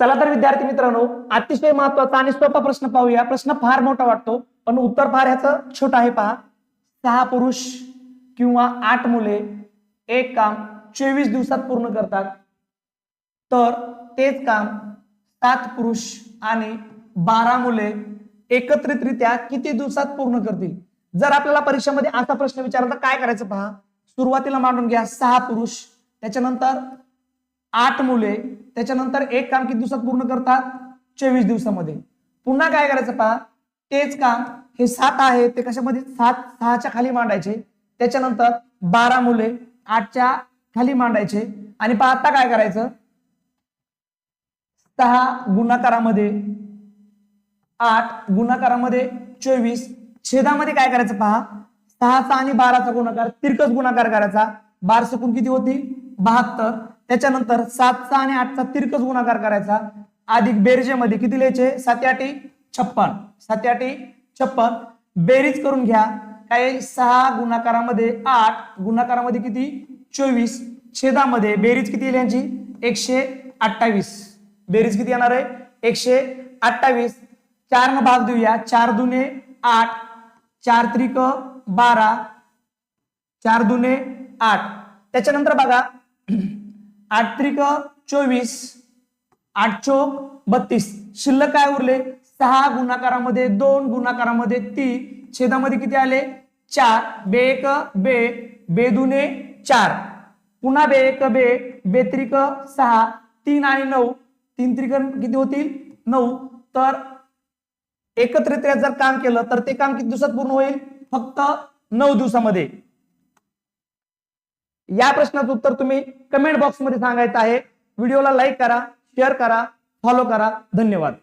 चला तर विद्यार्थी मित्रांनो अतिशय महत्त्वाचा आणि सोपा प्रश्न पाहूया. प्रश्न फार मोठा वाटतो पण उत्तर फार ह्याचं छोट आहे पहा. सहा पुरुष किंवा आठ मुले एक काम चोवीस दिवसात पूर्ण करतात. तर तेच काम सात पुरुष आणि बारा मुले एकत्रितरित्या किती दिवसात पूर्ण करतील? जर आपल्याला परीक्षेमध्ये असा प्रश्न विचारला तर काय करायचं पहा? सुरुवातीला मांडून घ्या सहा पुरुष. त्याच्यानंतर आठ मुले त्याच्यानंतर एक काम किती दिवसात पूर्ण करतात? चोवीस दिवसामध्ये. पुन्हा काय करायचं पहा? तेच काम हे सात आहे ते कशामध्ये? सात सहाच्या खाली मांडायचे. त्याच्यानंतर बारा मुले आठच्या खाली मांडायचे. आणि पहा आता काय करायचं? सहा गुणाकारामध्ये आठ गुणाकारामध्ये चोवीस. छेदामध्ये काय करायचं पहा? सहाचा आणि बाराचा गुणाकार तिरकस गुणाकार करायचा. बार सकून किती होतील बहात्तर. त्याच्यानंतर सातचा आणि आठचा तिरकस गुणाकार करायचा. अधिक बेरजेमध्ये किती लिहायचे? सात आठी छप्पन. साती आठी छप्पन. बेरीज करून घ्या. काय? सहा गुणाकारामध्ये आठ. गुणाकारामध्ये किती? चोवीस. छेदामध्ये बेरीज किती येईल यांची एकशे अठ्ठावीस. बेरीज किती येणार आहे? एकशे अठ्ठावीस. चार न भाग देऊया. चार दुने आठ. चार त्रिक बारा. चार दुने आठ. त्याच्यानंतर बघा. आठ त्रिक चोवीस आठ चोक बत्तीस. शिल्लक काय उरले? सहा गुणाकारामध्ये दोन गुणाकारामध्ये तीन. छेदामध्ये किती आले? चार. बे एक बे. बे दुने चार. पुन्हा बे एक बे. बेत्रिक सहा. तीन आणि नऊ. तीन त्रिक किती होतील? नऊ. तर एकत्रित जर काम केलं तर ते काम किती दिवसात पूर्ण होईल? फक्त नऊ दिवसामध्ये. या प्रश्नाचं उत्तर तुम्ही कमेंट बॉक्समध्ये सांगायचं आहे. व्हिडिओला लाईक करा शेअर करा फॉलो करा. धन्यवाद.